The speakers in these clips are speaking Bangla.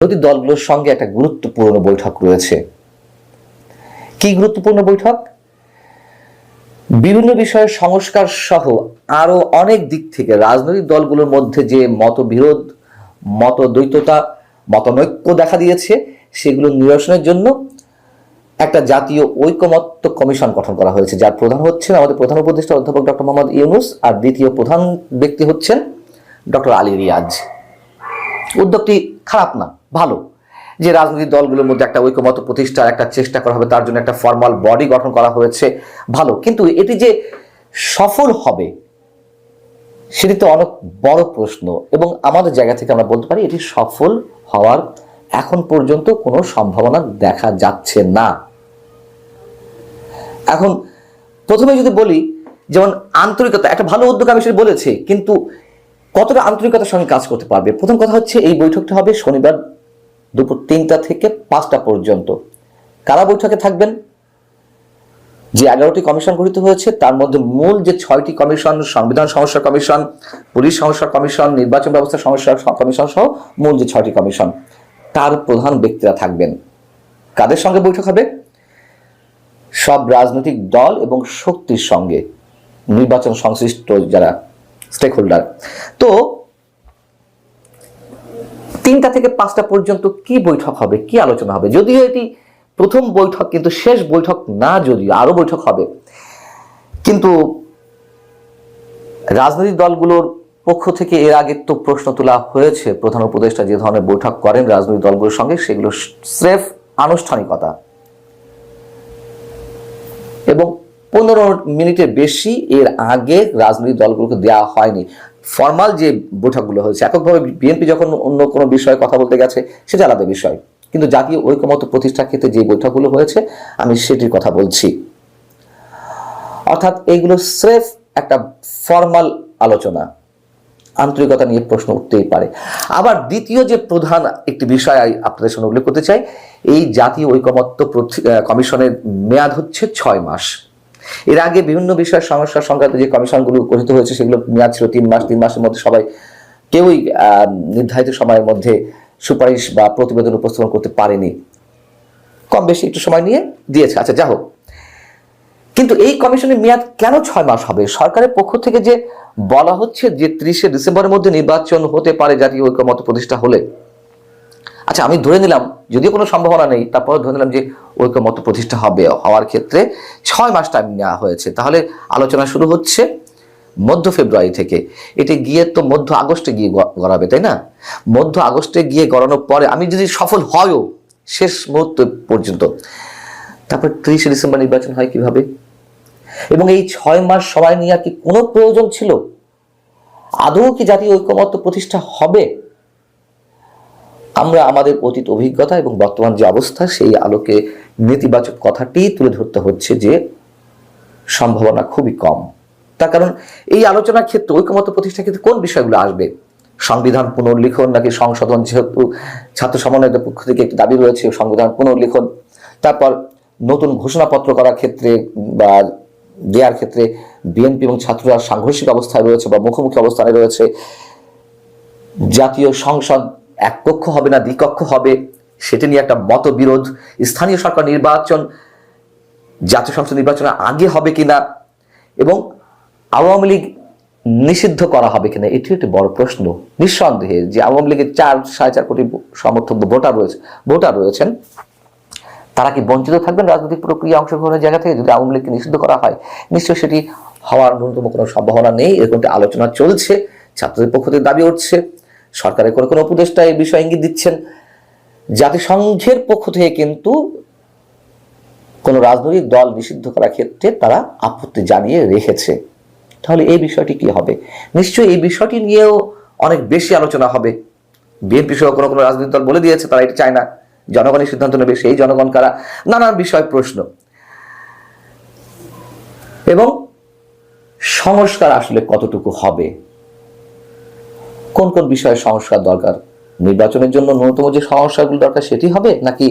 রাজনৈতিক দলগুলোর সঙ্গে একটা গুরুত্বপূর্ণ বৈঠক রয়েছে। কি গুরুত্বপূর্ণ বৈঠক? বিভিন্ন বিষয়ে সংস্কার সহ আরও অনেক দিক থেকে রাজনৈতিক দলগুলোর মধ্যে যে মতবিরোধ, মতদ্বৈততা, মতনৈক্য দেখা দিয়েছে, সেগুলো নিরসনের জন্য একটা জাতীয় ঐকমত্য কমিশন গঠন করা হয়েছে। যার প্রধান হচ্ছেন আমাদের প্রধান উপদেষ্টা অধ্যাপক ডক্টর মোহাম্মদ ইউনুস আর দ্বিতীয় প্রধান ব্যক্তি হচ্ছেন ডক্টর আলী রিয়াজ। উদ্যোগটি খারাপ না। ভালো। যে রাজনৈতিক দলগুলোর মধ্যে একটা ঐক্যমত প্রতিষ্ঠার একটা চেষ্টা করা হবে, তার জন্য একটা ফর্মাল বডি গঠন করা হয়েছে, ভালো। কিন্তু এটি যে সফল হবে, সেটি তো অনেক বড় প্রশ্ন এবং আমাদের জায়গা থেকে আমরা বলতে পারি এটি সফল হওয়ার এখন পর্যন্ত কোনো সম্ভাবনা দেখা যাচ্ছে না। এখন প্রথমে যদি বলি, যেমন আন্তরিকতা, একটা ভালো উদ্যোগ আমি সেটা বলেছি, কিন্তু কতটা আন্তরিকতার সঙ্গে কাজ করতে পারবে? প্রথম কথা হচ্ছে এই বৈঠকটা হবে শনিবার দুপুর তিনটা থেকে পাঁচটা পর্যন্ত। কারা বৈঠকে থাকবেন? যে এগারোটি কমিশন গঠিত হয়েছে, তার মধ্যে মূল যে ছয়টি কমিশন, সংবিধান সমস্যা কমিশন, পুলিশ সমস্যা কমিশন, নির্বাচন ব্যবস্থা সমস্যা কমিশন সহ মূল যে ছয়টি কমিশন, তার প্রধান ব্যক্তিরা থাকবেন। কাদের সঙ্গে বৈঠক হবে? সব রাজনৈতিক দল এবং শক্তির সঙ্গে নির্বাচন সংশ্লিষ্ট যারা স্টেক হোল্ডার তো তিনটা থেকে পাঁচটা পর্যন্ত কি বৈঠক হবে, কি আলোচনা হবে? যদিও এটি প্রথম বৈঠক, কিন্তু শেষ বৈঠক না যদিও আরও বৈঠক হবে। কিন্তু রাজনৈতিক দলগুলোর পক্ষ থেকে এর আগে তো প্রশ্ন তোলা হয়েছে, প্রধান উপদেষ্টা যে ধরনের বৈঠক করেন রাজনৈতিক দলগুলোর সঙ্গে, সেগুলো স্রেফ আনুষ্ঠানিকতা এবং পনেরো মিনিটের বেশি এর আগে রাজনৈতিক দলগুলোকে দেওয়া হয়নি। ফর্মাল যে বৈঠকগুলো হয়েছে, এককভাবে বিএনপি যখন অন্য কোনো বিষয়ে কথা বলতে গেছে, সেটা আলাদা বিষয়। কিন্তু জাতীয় ঐকমত্য প্রতিষ্ঠার ক্ষেত্রে যে বৈঠকগুলো হয়েছে, আমি সেটির কথা বলছি। অর্থাৎ এইগুলো স্রেফ একটা ফর্মাল আলোচনা। আন্তরিকতা নিয়ে প্রশ্ন উঠতেই পারে। আবার দ্বিতীয় যে প্রধান একটি বিষয় আপনাদের সঙ্গে উল্লেখ করতে চাই, এই জাতীয় ঐকমত্য কমিশনের মেয়াদ হচ্ছে ছয় মাস। এর আগে বিভিন্ন বিষয় সমস্যা সংক্রান্ত যে কমিশনগুলো গঠিত হয়েছে, সেগুলো মেয়াদ ছিল তিন মাস, তিন মাসের মধ্যে সবাই কেউই নির্ধারিত সময়ের মধ্যে সুপারিশ বা প্রতিবেদন উপস্থাপন করতে পারেনি। কম বেশি একটু সময় নিয়ে দিয়েছে। আচ্ছা যা হোক। কিন্তু এই কমিশনের মেয়াদ কেন ছয় মাস হবে? সরকারের পক্ষ থেকে যে বলা হচ্ছে যে ত্রিশে ডিসেম্বরের মধ্যে নির্বাচন হতে পারে জাতীয় ঐক্যমত প্রতিষ্ঠা হলে আচ্ছা আমি ধরে নিলাম, যদিও কোনো সম্ভাবনা নেই তারপরে ধরে নিলাম যে ঐক্যমত প্রতিষ্ঠা হবে, হওয়ার ক্ষেত্রে ছয় মাস টাইম নেওয়া হয়েছে। তাহলে আলোচনা শুরু হচ্ছে মধ্য ফেব্রুয়ারি থেকে। এটি গিয়ে তো মধ্য আগস্টে গিয়ে গড়াবে, তাই না? মধ্য আগস্টে গিয়ে গড়ানোর পরে আমি যদি সফল হয়ও শেষ মুহূর্ত পর্যন্ত, তারপর ত্রিশে ডিসেম্বর নির্বাচন হয় কীভাবে? এবং এই ছয় মাস সময় নিয়ে কি কোনো প্রয়োজন ছিল? আদৌ কি জাতীয় ঐক্যমত্য প্রতিষ্ঠা হবে? আমরা আমাদের অতীত অভিজ্ঞতা এবং বর্তমান যে অবস্থা, সেই আলোকে নেতিবাচক কথাটি তুলে ধরতে হচ্ছে যে সম্ভাবনা খুবই কম। তার কারণ এই আলোচনার ক্ষেত্রে ঐক্যমত্য প্রতিষ্ঠার ক্ষেত্রে কোন বিষয়গুলো আসবে? সংবিধান পুনর্লিখন নাকি সংশোধন যেহেতু ছাত্র সমন্বয়ের পক্ষ থেকে একটি দাবি রয়েছে, সংবিধান পুনর্লিখন। তারপর নতুন ঘোষণাপত্র করার ক্ষেত্রে বা দেওয়ার ক্ষেত্রে বিএনপি এবং ছাত্ররা সাংঘর্ষিক অবস্থায় রয়েছে বা মুখোমুখি অবস্থানে রয়েছে। জাতীয় সংসদ এক কক্ষ হবে না দ্বিকক্ষ হবে, সেটা নিয়ে একটা মতবিরোধ। স্থানীয় সরকার নির্বাচন, জাতীয় সংসদ নির্বাচনের আগে হবে কিনা এবং আওয়ামী লীগ নিষিদ্ধ করা হবে কিনা এটি একটি বড় প্রশ্ন। নিঃসন্দেহে যে আওয়ামী লীগের চার, সাড়ে চার কোটি সমর্থক ভোটার রয়েছে, ভোটার রয়েছেন, তারা কি বঞ্চিত থাকবেন রাজনৈতিক প্রক্রিয়া অংশগ্রহণের জায়গা থেকে যদি আওয়ামী লীগকে নিষিদ্ধ করা হয়? নিশ্চয়ই সেটি হওয়ার ন্যূনতম কোনো সম্ভাবনা নেই। এরকম আলোচনা চলছে, ছাত্রদের পক্ষ থেকে দাবি উঠছে। সরকারের কোনো কোনো উপদেষ্টা এই বিষয়ে ইঙ্গিত দিচ্ছেন। জাতিসংঘের পক্ষ থেকে কিন্তু কোনো রাজনৈতিক দল নিষিদ্ধ করার ক্ষেত্রে তারা আপত্তি জানিয়ে রেখেছে। তাহলে এই বিষয়টি কি হবে? নিশ্চয়ই এই বিষয়টি নিয়েও অনেক বেশি আলোচনা হবে। বিএনপি সহ কোনো কোনো রাজনৈতিক দল বলে দিয়েছে, তারা এটা চায় না। জনগণের সিদ্ধান্ত নেবে, সেই জনগণ কারা? নানান বিষয় প্রশ্ন। এবং সংস্কার আসলে কতটুকু হবে? কোন কোন বিষয়ে সংস্কার দরকার? নির্বাচনের জন্য ন্যূনতম যে সংস্কারগুলো দরকার সেটি হবে নাকি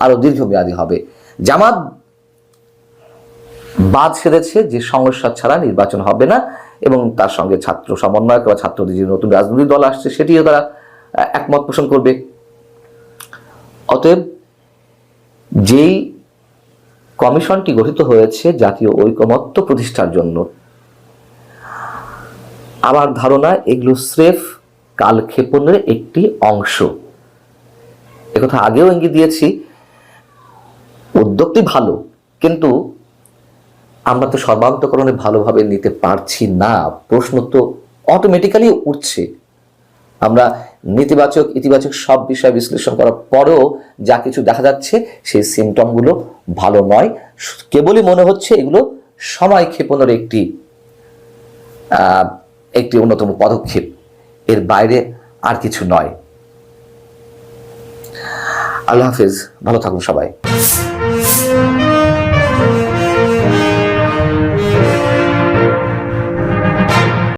আরও দীর্ঘমেয়াদী হবে? জামাত বাদ সেরেছে যে সংস্কার ছাড়া নির্বাচন হবে না এবং তার সঙ্গে ছাত্র সমন্বয়ক বা ছাত্রদের যে নতুন রাজনৈতিক দল আসছে সেটিও তারা একমত পোষণ করবে। অতএব যেই কমিশনটি গঠিত হয়েছে জাতীয় ঐকমত্য প্রতিষ্ঠার জন্য আমার ধারণা এগুলো স্রেফ কালক্ষেপণের একটি অংশ। একথা আগেও ইঙ্গিত দিয়েছি, উদ্যোগটি ভালো, কিন্তু আমরা তো সর্বান্তকরণে ভালোভাবে নিতে পারছি না। প্রশ্ন তো অটোমেটিক্যালি উঠছে। আমরা নেতিবাচক, ইতিবাচক সব বিষয় বিশ্লেষণ করার পরেও যা কিছু দেখা যাচ্ছে, সেই সিমটমগুলো ভালো নয়। কেবলই মনে হচ্ছে এগুলো সময় ক্ষেপণের একটি একটি অন্যতম পদক্ষেপ। এর বাইরে আর কিছু নয়। আল্লাহ হাফেজ ভালো থাকুন সবাই।